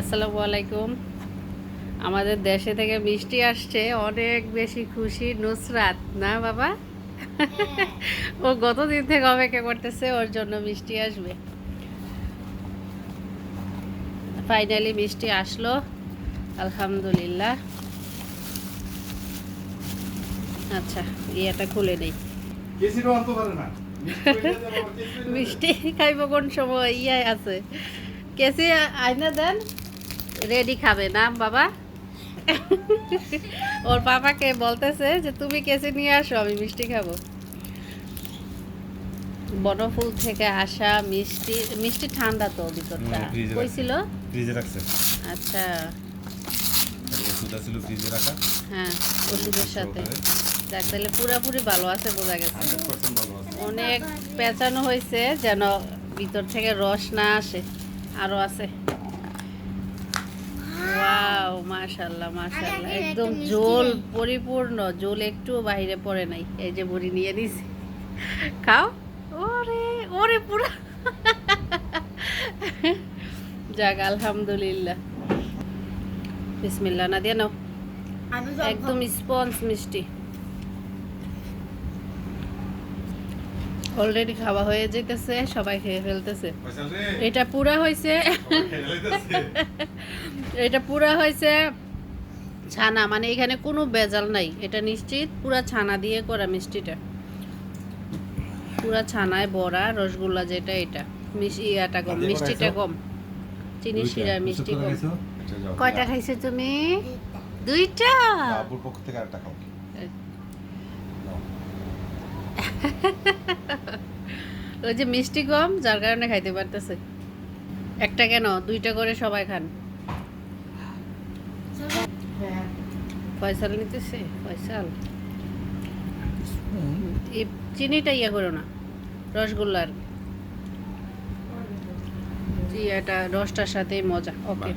আসসালামু আলাইকুম। আমাদের দেশে থেকে মিষ্টি আসছে অনেক বেশি খুশি। নুসরাত না বাবা? ও গতদিন থেকে অপেক্ষা করতেছে ওর জন্য মিষ্টি আসবে। ফাইনালি মিষ্টি আসলো আলহামদুলিল্লাহ। আচ্ছা ইয়েটা খুলে নেই। মিষ্টি। খাইব কোন সময় ইয়ে আছে। কেসি আয়না দেন। রেডি খাবে না বাবা? ওর বাবাকে বলতেছে যে তুমি কেসি নিয়ে আসো আমি মিষ্টি খাব। বনফুল থেকে আসা মিষ্টি মিষ্টি ঠান্ডা তো ভিতরটা কই রাখছে। ছিল? ফ্রিজে রাখছে। আচ্ছা। ওষুধ ছিল ফ্রিজে রাখা। হ্যাঁ ওষুধের সাথে। দেখ তাহলে পুরাপুরি ভালো আছে বোঝা গেছে। অনেক পেঁচানো হয়েছে যেন ভিতর থেকে রস না আসে। আরও আছে। ওয়াও মাশাল্লাহ মাশাল্লাহ একদম জোল পরিপূর্ণ জোল একটু বাইরে পড়ে নাই। এই যে বড়ি নিয়ে নিছি। খাও। ওরে ওরে পুরো। যাক আলহামদুলিল্লাহ। বিসমিল্লাহ না দিয়ে নাও। একদম স্পঞ্জ মিষ্টি। অলরেডি খাওয়া হয়ে যেতেছে সবাই খেয়ে ফেলতেছে। এটা পুরা হয়েছে। এটা পুরা হয়েছে ছানা মানে এখানে কোনো বেজাল নাই এটা নিশ্চিত। পুরা ছানা দিয়ে করা মিষ্টিটা। পুরা ছানায় বড়া রসগোল্লা যেটা এটা। মিষ্টি ইয়াটা কম মিষ্টিটা কম। চিনি শিরা মিষ্টি কম। কয়টা। খাইছো তুমি? দুইটা। বাবুর পক্ষ থেকে আরেকটা খাও। ওই যে মিষ্টি কম যার কারণে খাইতে পারতেছে। একটা কেন? দুইটা করে সবাই খান। ফয়সাল নিতেছে? ফয়সাল? চিনিটা ইয়া করো না, রসগোল্লার। এটা রসটার সাথে মজা, ওকে।